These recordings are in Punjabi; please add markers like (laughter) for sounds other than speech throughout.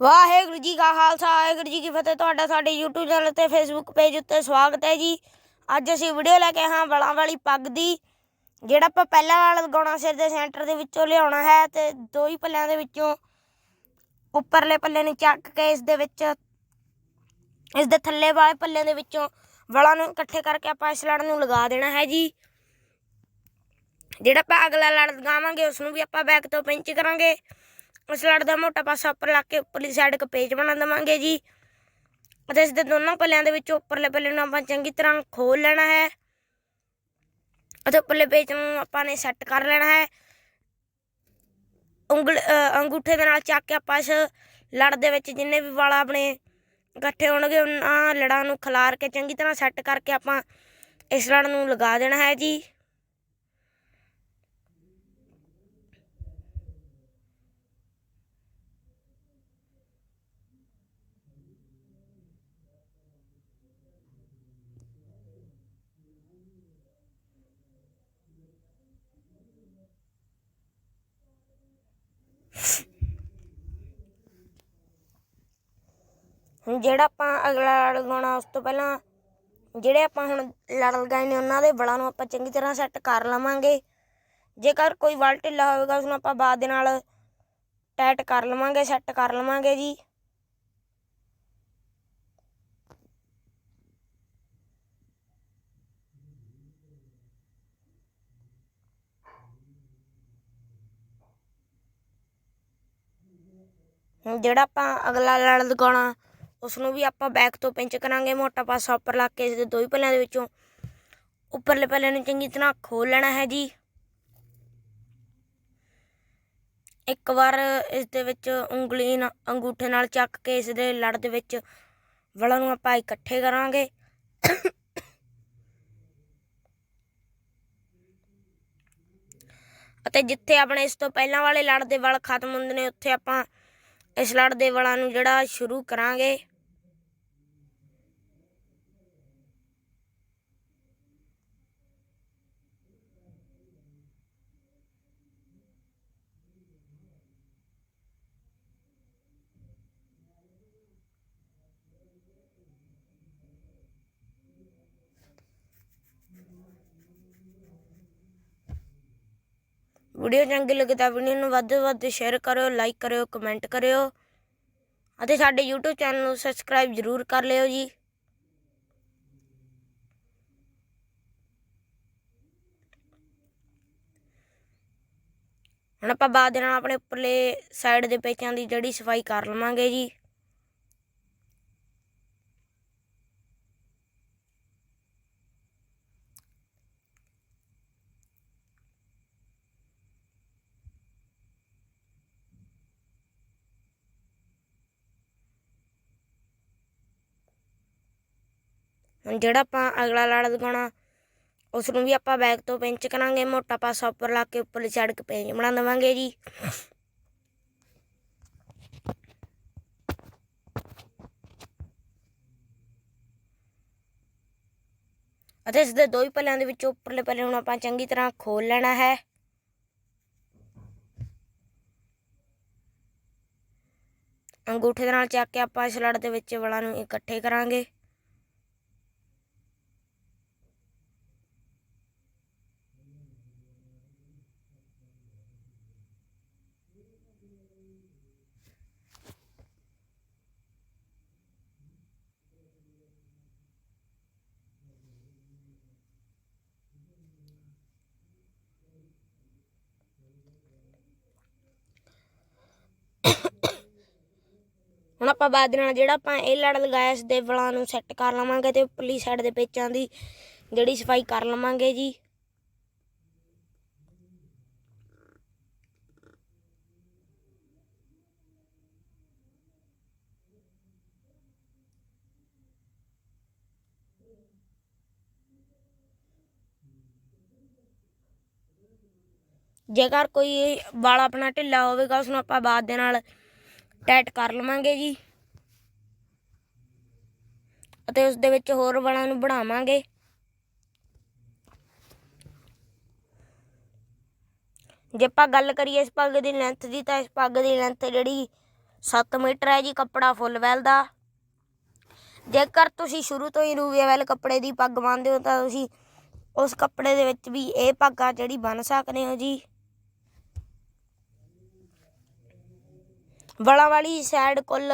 ਵਾਹਿਗੁਰੂ ਜੀ ਕਾ ਖਾਲਸਾ, ਵਾਹਿਗੁਰੂ ਜੀ ਕੀ ਫਤਿਹ। ਤੁਹਾਡਾ ਸਾਡੇ YouTube ਚੈਨਲ ਤੇ Facebook ਪੇਜ ਉੱਤੇ ਸਵਾਗਤ ਹੈ ਜੀ। ਅੱਜ ਅਸੀਂ ਵੀਡੀਓ ਲੈ ਕੇ ਹਾਂ ਵਲਾਂ ਵਾਲੀ ਪੱਗ ਦੀ, ਜਿਹੜਾ ਆਪਾਂ ਪਹਿਲਾਂ ਵਾਲਾ ਲਗਾਉਣਾ ਸਿਰ ਦੇ ਸੈਂਟਰ ਦੇ ਵਿੱਚੋਂ ਲਿਆਉਣਾ ਹੈ ਤੇ ਦੋ ਹੀ ਪੱਲਿਆਂ ਦੇ ਵਿੱਚੋਂ ਉੱਪਰਲੇ ਪੱਲੇ ਨੂੰ ਚੱਕ ਕੇ ਇਸ ਦੇ ਵਿੱਚ, ਇਸ ਦੇ ਥੱਲੇ ਵਾਲੇ ਪੱਲੇ ਦੇ ਵਿੱਚੋਂ ਵਲਾਂ ਨੂੰ ਇਕੱਠੇ ਕਰਕੇ ਆਪਾਂ ਇਸ ਲੜ ਨੂੰ ਲਗਾ ਦੇਣਾ ਹੈ ਜੀ। ਜਿਹੜਾ ਆਪਾਂ ਅਗਲਾ ਲੜ ਲਗਾਵਾਂਗੇ ਉਸ ਨੂੰ ਵੀ ਆਪਾਂ ਬੈਕ ਤੋਂ ਪਿੰਚ ਕਰਾਂਗੇ। ਉਸ ਲੜ ਦਾ ਮੋਟਾ ਪਾਸਾ ਉੱਪਰ ਲਾ ਕੇ ਉੱਪਰਲੀ ਸਾਈਡ ਇੱਕ ਪੇਜ ਬਣਾ ਦੇਵਾਂਗੇ ਜੀ। ਅਤੇ ਇਸ ਦੇ ਦੋਨੋਂ ਪੱਲਿਆਂ ਦੇ ਵਿੱਚ ਉੱਪਰਲੇ ਪੱਲੇ ਨੂੰ ਆਪਾਂ ਚੰਗੀ ਤਰ੍ਹਾਂ ਖੋਲ ਲੈਣਾ ਹੈ। ਅਤੇ ਉੱਪਰਲੇ ਪੇਜ ਨੂੰ ਆਪਾਂ ਨੇ ਸੈੱਟ ਕਰ ਲੈਣਾ ਹੈ। ਉਂਗਲ ਅੰਗੂਠੇ ਦੇ ਨਾਲ ਚੱਕ ਕੇ ਆਪਾਂ ਇਸ ਲੜ ਦੇ ਵਿੱਚ ਜਿੰਨੇ ਵੀ ਵਾਲ ਆਪਣੇ ਇਕੱਠੇ ਹੋਣਗੇ, ਉਹਨਾਂ ਲੜਾਂ ਨੂੰ ਖਿਲਾਰ ਕੇ ਚੰਗੀ ਤਰ੍ਹਾਂ ਸੈੱਟ ਕਰਕੇ ਆਪਾਂ ਇਸ ਲੜ ਨੂੰ ਲਗਾ ਦੇਣਾ ਹੈ ਜੀ। ਹੁਣ ਜਿਹੜਾ ਆਪਾਂ ਅਗਲਾ ਲੜ ਲਗਾਉਣਾ ਉਸ ਤੋਂ ਪਹਿਲਾਂ ਜਿਹੜੇ ਆਪਾਂ ਹੁਣ ਲੜ ਲਗਾਏ ਨੇ, ਉਹਨਾਂ ਦੇ ਬਲਾਂ ਨੂੰ ਆਪਾਂ ਚੰਗੀ ਤਰ੍ਹਾਂ ਸੈੱਟ ਕਰ ਲਵਾਂਗੇ। ਜੇਕਰ ਕੋਈ ਵਲ ਢਿੱਲਾ ਹੋਵੇਗਾ ਉਸ ਨੂੰ ਆਪਾਂ ਬਾਅਦ ਦੇ ਨਾਲ ਟਾਈਟ ਕਰ ਲਵਾਂਗੇ ਸੈੱਟ ਕਰ ਲਵਾਂਗੇ ਜੀ। ਹੁਣ ਜਿਹੜਾ ਆਪਾਂ ਅਗਲਾ ਲੜ ਲਗਾਉਣਾ ਉਸ ਨੂੰ ਵੀ ਆਪਾਂ ਬੈਕ ਤੋਂ ਪਿੰਚ ਕਰਾਂਗੇ, ਮੋਟਾ ਪਾਸਾ ਉੱਪਰ ਲਾ ਕੇ ਇਸ ਦੇ ਦੋ ਹੀ ਪੱਲਿਆਂ ਦੇ ਵਿੱਚੋਂ। ਉੱਪਰਲੇ ਪੱਲੇ ਨੂੰ ਚੰਗੀ ਤਰ੍ਹਾਂ ਖੋਲ ਲੈਣਾ ਹੈ ਜੀ। ਇੱਕ ਵਾਰ ਇਸ ਦੇ ਵਿੱਚ ਉਂਗਲੀ ਨਾਲ ਅੰਗੂਠੇ ਨਾਲ ਚੱਕ ਕੇ ਇਸ ਦੇ ਲੜ ਦੇ ਵਿੱਚ ਵਲਾਂ ਨੂੰ ਆਪਾਂ ਇਕੱਠੇ ਕਰਾਂਗੇ। ਅਤੇ ਜਿੱਥੇ ਆਪਣੇ ਇਸ ਤੋਂ ਪਹਿਲਾਂ ਵਾਲੇ ਲੜ ਦੇ ਵਲ ਖਤਮ ਹੁੰਦੇ ਨੇ, ਉੱਥੇ ਆਪਾਂ ਇਸ ਲੜ ਦੇ ਵਲਾਂ ਨੂੰ ਜਿਹੜਾ ਸ਼ੁਰੂ ਕਰਾਂਗੇ। ਵੀਡੀਓ ਚੰਗੀ ਲੱਗੇ ਤਾਂ ਵੀਡੀਓ ਨੂੰ ਵੱਧ ਤੋਂ ਵੱਧ ਸ਼ੇਅਰ ਕਰਿਓ ਲਾਈਕ ਕਰਿਓ ਕਮੈਂਟ ਕਰਿਓ ਅਤੇ ਸਾਡੇ YouTube ਚੈਨਲ ਨੂੰ ਸਬਸਕ੍ਰਾਈਬ ਜ਼ਰੂਰ ਕਰ ਲਿਓ ਜੀ। ਹੁਣ ਆਪਾਂ ਬਾਅਦ ਦੇ ਨਾਲ ਆਪਣੇ ਉੱਪਰਲੇ ਸਾਈਡ ਦੇ ਪੇਚਾਂ ਦੀ ਜਿਹੜੀ ਸਫ਼ਾਈ ਕਰ ਲਵਾਂਗੇ ਜੀ। ਹੁਣ ਜਿਹੜਾ ਆਪਾਂ ਅਗਲਾ ਲੜ ਲਗਾਉਣਾ ਉਸ ਨੂੰ ਵੀ ਆਪਾਂ ਬੈਕ ਤੋਂ ਪਿੰਚ ਕਰਾਂਗੇ, ਮੋਟਾ ਪਾਸਾ ਉੱਪਰ ਲਾ ਕੇ ਉੱਪਰਲੀ ਚੜ ਕੇ ਪੇਜ ਬਣਾ ਦੇਵਾਂਗੇ ਜੀ। ਅਤੇ ਇਸ ਦੇ ਦੋ ਹੀ ਪੱਲਿਆਂ ਦੇ ਵਿੱਚ ਉੱਪਰਲੇ ਪੱਲੇ ਨੂੰ ਆਪਾਂ ਚੰਗੀ ਤਰ੍ਹਾਂ ਖੋਲ ਲੈਣਾ ਹੈ। ਅੰਗੂਠੇ ਦੇ ਨਾਲ ਚੱਕ ਕੇ ਆਪਾਂ ਇਸ ਲੜ ਦੇ ਵਿੱਚ ਵਲਾਂ ਨੂੰ ਇਕੱਠੇ ਕਰਾਂਗੇ। ਆਪਾਂ ਬਾਅਦ ਦੇ ਨਾਲ ਜਿਹੜਾ ਆਪਾਂ ਇਹ ਲੜ ਲਗਾਇਆ ਇਸ ਦੇ ਵਲਾਂ ਨੂੰ ਸੈੱਟ ਕਰ ਲਵਾਂਗੇ ਤੇ ਉੱਪਰਲੀ ਸਾਈਡ ਦੇ ਪੇਚਾਂ ਦੀ ਜਿਹੜੀ ਸਫ਼ਾਈ ਕਰ ਲਵਾਂਗੇ ਜੀ। ਜੇਕਰ ਕੋਈ ਵਾਲ ਆਪਣਾ ਢਿੱਲਾ ਹੋਵੇਗਾ ਉਸ ਨੂੰ ਆਪਾਂ ਬਾਅਦ ਦੇ ਨਾਲ ਟਾਈਟ ਕਰ ਲਵਾਂਗੇ ਜੀ। ਅਤੇ ਉਸ ਦੇ ਵਿੱਚ ਹੋਰ ਵਾਲਾਂ ਨੂੰ ਬਣਾਵਾਂਗੇ। ਜੇ ਆਪਾਂ ਗੱਲ ਕਰੀਏ ਇਸ ਪੱਗ ਦੀ ਲੈਂਥ ਦੀ ਤਾਂ ਇਸ ਪੱਗ ਦੀ ਲੈਂਥ ਜਿਹੜੀ 7 ਮੀਟਰ ਹੈ ਜੀ ਕੱਪੜਾ ਫੁੱਲ ਵੈਲ ਦਾ। ਜੇਕਰ ਤੁਸੀਂ ਸ਼ੁਰੂ ਤੋਂ ਹੀ ਰੂਬੀਆ ਵੈਲ ਕੱਪੜੇ ਦੀ ਪੱਗ ਬੰਨਦੇ ਹੋ ਤਾਂ ਤੁਸੀਂ ਉਸ ਕੱਪੜੇ ਦੇ ਵਿੱਚ ਵੀ ਇਹ ਪੱਗ ਆ ਜਿਹੜੀ ਬੰਨ ਸਕਦੇ ਹੋ ਜੀ। ਵਲਾਂ ਵਾਲੀ ਸਾਈਡ ਕੁੱਲ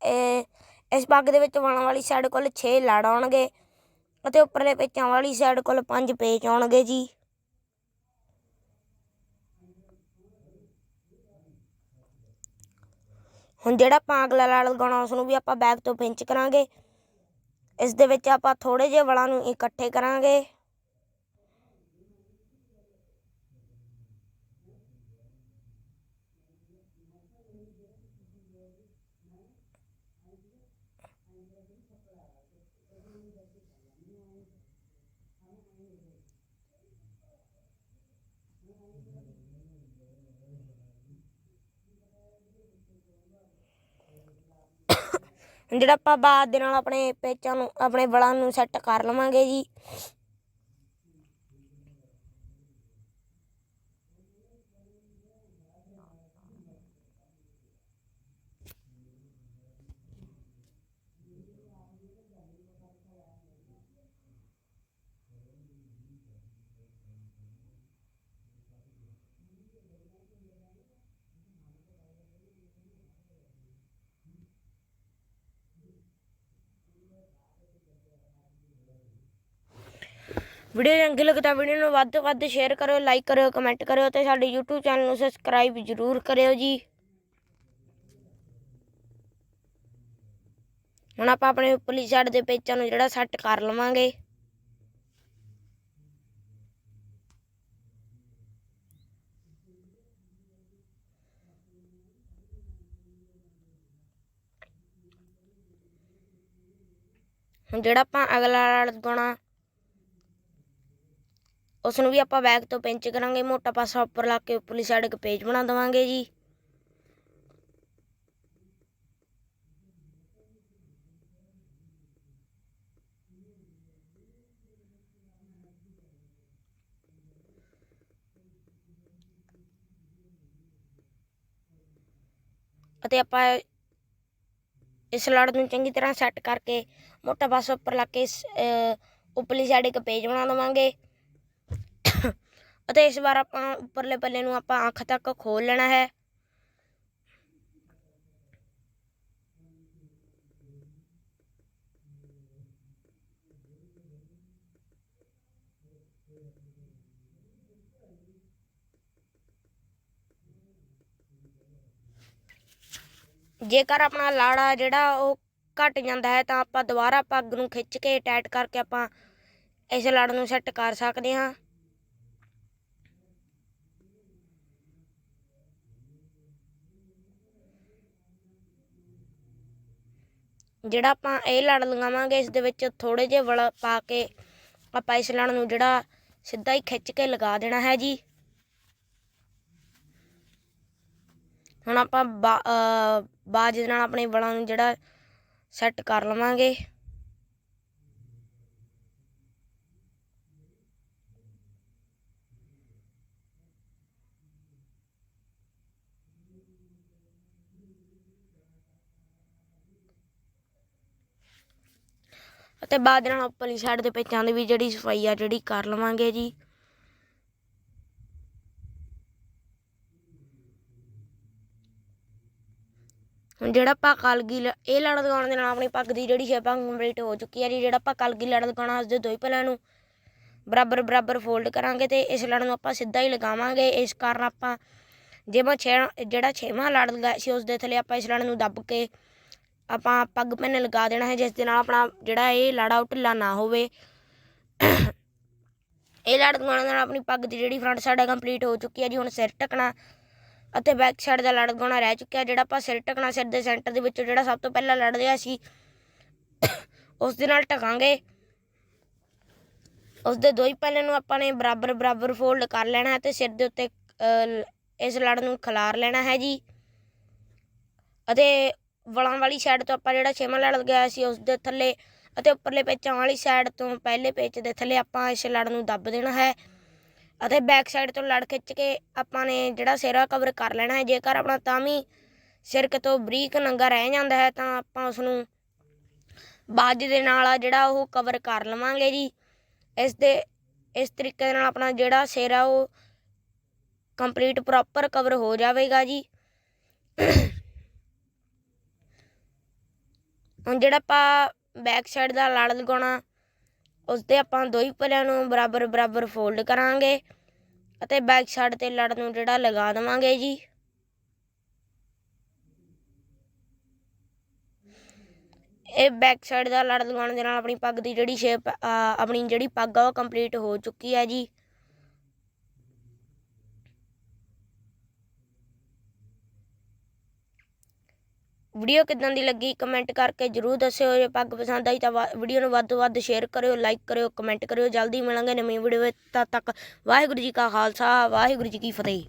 ਇਹ, ਇਸ ਪੱਗ ਦੇ ਵਿੱਚ ਵਲਾਂ ਵਾਲੀ ਸਾਈਡ ਕੋਲ 6 ਲੜ ਆਉਣਗੇ ਅਤੇ ਉੱਪਰਲੇ ਪੇਚਾਂ ਵਾਲੀ ਸਾਈਡ ਕੋਲ 5 ਪੇਚ ਆਉਣਗੇ ਜੀ। ਹੁਣ ਜਿਹੜਾ ਆਪਾਂ ਅਗਲਾ ਲੜ ਲਗਾਉਣਾ ਉਸ ਨੂੰ ਵੀ ਆਪਾਂ ਬੈਕ ਤੋਂ ਪਿੰਚ ਕਰਾਂਗੇ। ਇਸ ਦੇ ਵਿੱਚ ਆਪਾਂ ਥੋੜੇ ਜਿਹੇ ਵਲਾਂ ਨੂੰ ਇਕੱਠੇ ਕਰਾਂਗੇ। (coughs) ਜਿਹੜਾ ਆਪਾਂ ਬਾਅਦ ਦੇ ਨਾਲ ਆਪਣੇ ਪੇਚਾਂ ਨੂੰ, ਆਪਣੇ ਵਲਾਂ ਨੂੰ ਸੈੱਟ ਕਰ ਲਵਾਂਗੇ ਜੀ। ਵੀਡੀਓ ਚੰਗੀ ਲੱਗੇ ਤਾਂ ਵੀਡੀਓ ਨੂੰ ਵੱਧ ਤੋਂ ਵੱਧ ਸ਼ੇਅਰ ਕਰਿਓ ਲਾਈਕ ਕਰਿਓ ਕਮੈਂਟ ਕਰਿਓ ਤੇ ਸਾਡੇ YouTube ਚੈਨਲ ਨੂੰ ਸਬਸਕ੍ਰਾਈਬ ਜ਼ਰੂਰ ਕਰਿਓ ਜੀ। ਹੁਣ ਆਪਾਂ ਆਪਣੇ ਉੱਪਰਲੀ ਸਾਈਡ ਦੇ ਪੇਚਾਂ ਨੂੰ ਜਿਹੜਾ ਸੈੱਟ ਕਰ ਲਵਾਂਗੇ। ਹੁਣ ਜਿਹੜਾ ਆਪਾਂ ਅਗਲਾ ਲੜ ਲਗਾਉਣਾ ਉਸ ਨੂੰ ਵੀ ਆਪਾਂ ਬੈਕ ਤੋਂ ਪਿੰਚ ਕਰਾਂਗੇ, ਮੋਟਾ ਪਾਸਾ ਉੱਪਰ ਲਾ ਕੇ ਉੱਪਰਲੀ ਸਾਈਡ ਇੱਕ ਪੇਜ ਬਣਾ ਦੇਵਾਂਗੇ ਜੀ। ਅਤੇ ਆਪਾਂ ਇਸ ਲੜ ਨੂੰ ਚੰਗੀ ਤਰ੍ਹਾਂ ਸੈੱਟ ਕਰਕੇ ਮੋਟਾ ਪਾਸਾ ਉੱਪਰ ਲਾ ਕੇ ਉੱਪਰਲੀ ਸਾਈਡ ਇੱਕ ਪੇਜ ਬਣਾ ਦੇਵਾਂਗੇ। ਅਤੇ ਇਸ ਵਾਰ ਆਪਾਂ ਉੱਪਰਲੇ ਪੱਲੇ ਨੂੰ ਆਪਾਂ ਅੱਖ ਤੱਕ ਖੋਲ ਲੈਣਾ ਹੈ। ਜੇਕਰ ਆਪਣਾ ਲਾੜਾ ਜਿਹੜਾ ਉਹ ਘਟ ਜਾਂਦਾ ਹੈ ਤਾਂ ਆਪਾਂ ਦੁਬਾਰਾ ਪੱਗ ਨੂੰ ਖਿੱਚ ਕੇ ਟਾਈਟ ਕਰਕੇ ਆਪਾਂ ਇਸ ਲੜ ਨੂੰ ਸੈੱਟ ਕਰ ਸਕਦੇ ਹਾਂ। ਜਿਹੜਾ ਆਪਾਂ ਇਹ ਲੜ ਲਗਾਵਾਂਗੇ, ਇਸ ਦੇ ਵਿੱਚ ਥੋੜੇ ਜਿਹੇ ਵਲ ਪਾ ਕੇ ਆਪਾਂ ਇਸ ਲੜ ਨੂੰ ਜਿਹੜਾ ਸਿੱਧਾ ਹੀ ਖਿੱਚ ਕੇ ਲਗਾ ਦੇਣਾ ਹੈ ਜੀ। ਹੁਣ ਆਪਾਂ ਬਾਜ ਦੇ ਨਾਲ ਆਪਣੇ ਵਲਾਂ ਨੂੰ ਜਿਹੜਾ ਸੈੱਟ ਕਰ ਲਵਾਂਗੇ। ਅਤੇ ਬਾਅਦ ਦੇ ਨਾਲ ਉੱਪਰਲੀ ਸਾਈਡ ਦੇ ਪੇਚਾਂ ਦੀ ਵੀ ਜਿਹੜੀ ਸਫ਼ਾਈ ਆ, ਜਿਹੜੀ ਕਰ ਲਵਾਂਗੇ ਜੀ। ਹੁਣ ਜਿਹੜਾ ਆਪਾਂ ਕਲਗੀ ਲ- ਇਹ ਲੜ ਲਗਾਉਣ ਦੇ ਨਾਲ ਆਪਣੀ ਪੱਗ ਦੀ ਜਿਹੜੀ ਸ਼ੇਪ ਆ ਕੰਪਲੀਟ ਹੋ ਚੁੱਕੀ ਹੈ ਜੀ। ਜਿਹੜਾ ਆਪਾਂ ਕਲਗੀ ਲੜ ਲਗਾਉਣਾ, ਉਸਦੇ ਦੋ ਹੀ ਪੱਲਿਆਂ ਨੂੰ ਬਰਾਬਰ ਬਰਾਬਰ ਫੋਲਡ ਕਰਾਂਗੇ ਤੇ ਇਸ ਲੜ ਨੂੰ ਆਪਾਂ ਸਿੱਧਾ ਹੀ ਲਗਾਵਾਂਗੇ। ਇਸ ਕਾਰਨ ਆਪਾਂ ਜਿਵੇਂ ਛੇ ਜਿਹੜਾ ਛੇਵਾਂ ਲੜ ਲਗਾਇਆ ਸੀ ਉਸ ਦੇ ਥੱਲੇ ਆਪਾਂ ਇਸ ਲੜ ਨੂੰ ਦੱਬ ਕੇ ਆਪਾਂ ਪੱਗ ਪੈਨ ਲਗਾ ਦੇਣਾ ਹੈ, ਜਿਸ ਦੇ ਨਾਲ ਆਪਣਾ ਜਿਹੜਾ ਇਹ ਲੜਾ ਉਹ ਢਿੱਲਾ ਨਾ ਹੋਵੇ। ਇਹ ਲੜ ਲਗਾਉਣ ਨਾਲ ਆਪਣੀ ਪੱਗ ਦੀ ਜਿਹੜੀ ਫਰੰਟ ਸਾਈਡ ਹੈ ਕੰਪਲੀਟ ਹੋ ਚੁੱਕੀ ਹੈ ਜੀ, ਹੁਣ ਸਿਰ ਟਕਣਾ ਅਤੇ ਬੈਕ ਸਾਈਡ ਦਾ ਲੜ ਲਗਾਉਣਾ ਰਹਿ ਚੁੱਕਿਆ, ਜਿਹੜਾ ਆਪਾਂ ਸਿਰ ਟਕਣਾ ਸਿਰ ਦੇ ਸੈਂਟਰ ਦੇ ਵਿੱਚੋਂ ਜਿਹੜਾ ਸਭ ਤੋਂ ਪਹਿਲਾਂ ਲੜ ਰਿਹਾ ਸੀ ਉਸ ਦੇ ਨਾਲ ਟਕਾਂਗੇ ਉਸ ਦੇ ਦੋ ਹੀ ਪਹਿਲੇ ਨੂੰ ਆਪਾਂ ਨੇ ਬਰਾਬਰ ਬਰਾਬਰ ਫੋਲਡ ਕਰ ਲੈਣਾ ਹੈ ਤੇ ਸਿਰ ਦੇ ਉੱਤੇ ਇਸ ਲੜ ਨੂੰ ਖਿਲਾਰ ਲੈਣਾ ਹੈ ਜੀ। ਅਤੇ ਵਲਾਂ ਵਾਲੀ ਸਾਈਡ ਤੋਂ ਆਪਾਂ ਜਿਹੜਾ ਛੇਵਾਂ ਲੜ ਗਿਆ ਸੀ, ਉਸ ਦੇ ਥੱਲੇ ਅਤੇ ਉੱਪਰਲੇ ਪੇਚਾਂ ਵਾਲੀ ਸਾਈਡ ਤੋਂ ਪਹਿਲੇ ਪੇਚ ਦੇ ਥੱਲੇ ਆਪਾਂ ਇਸ ਲੜ ਨੂੰ ਦੱਬ ਦੇਣਾ ਹੈ ਅਤੇ ਬੈਕ ਸਾਈਡ ਤੋਂ ਲੜ ਖਿੱਚ ਕੇ ਆਪਾਂ ਨੇ ਜਿਹੜਾ ਸਿਰਾ ਕਵਰ ਕਰ ਲੈਣਾ ਹੈ, ਜੇਕਰ ਆਪਣਾ ਤਾਂ ਵੀ ਸਿਰ ਕਿਤੋਂ ਬਰੀਕ ਨੰਗਾ ਰਹਿ ਜਾਂਦਾ ਹੈ, ਤਾਂ ਆਪਾਂ ਉਸ ਨੂੰ ਬਾਜ ਦੇ ਨਾਲ ਆ ਜਿਹੜਾ ਉਹ ਕਵਰ ਕਰ ਲਵਾਂਗੇ ਜੀ। ਇਸ ਦੇ, ਇਸ ਤਰੀਕੇ ਦੇ ਨਾਲ ਆਪਣਾ ਜਿਹੜਾ ਸਿਰ ਆ ਉਹ ਕੰਪਲੀਟ ਪ੍ਰੋਪਰ ਕਵਰ ਹੋ ਜਾਵੇਗਾ ਜੀ। ਹੁਣ ਜਿਹੜਾ ਆਪਾਂ ਬੈਕ ਸਾਈਡ ਦਾ ਲੜ ਲਗਾਉਣਾ ਉਸ ਤੇ ਆਪਾਂ ਦੋਈ ਪਲਿਆਂ ਨੂੰ ਬਰਾਬਰ ਬਰਾਬਰ ਫੋਲਡ ਕਰਾਂਗੇ ਅਤੇ ਬੈਕ ਸਾਈਡ ਤੇ ਲੜ ਨੂੰ ਜਿਹੜਾ ਲਗਾ ਦੇਵਾਂਗੇ ਜੀ। ਇਹ ਬੈਕ ਸਾਈਡ ਦਾ ਲੜ ਲਗਾਉਣ ਦੇ ਨਾਲ ਆਪਣੀ ਪੱਗ ਦੀ ਜਿਹੜੀ ਸ਼ੇਪ ਆਪਣੀ ਜਿਹੜੀ ਪੱਗ ਆ, ਉਹ ਕੰਪਲੀਟ ਹੋ ਚੁੱਕੀ ਹੈ ਜੀ। ਵੀਡੀਓ ਕਿਦਾਂ ਦੀ ਲੱਗੀ ਕਮੈਂਟ ਕਰਕੇ ਜਰੂਰ ਦੱਸਿਓ। ਜੇ ਪੱਗ ਪਸੰਦ ਆਈ ਤਾਂ ਵੀਡੀਓ ਨੂੰ ਵੱਧ ਤੋਂ ਵੱਧ ਸ਼ੇਅਰ ਕਰਿਓ ਲਾਈਕ ਕਰਿਓ ਕਮੈਂਟ ਕਰਿਓ। ਜਲਦੀ ਮਿਲਾਂਗੇ ਨਵੀਂ ਵੀਡੀਓ ਵਿੱਚ। ਤਦ ਤੱਕ ਵਾਹਿਗੁਰੂ ਜੀ ਕਾ ਖਾਲਸਾ, ਵਾਹਿਗੁਰੂ ਜੀ ਕੀ ਫਤਿਹ।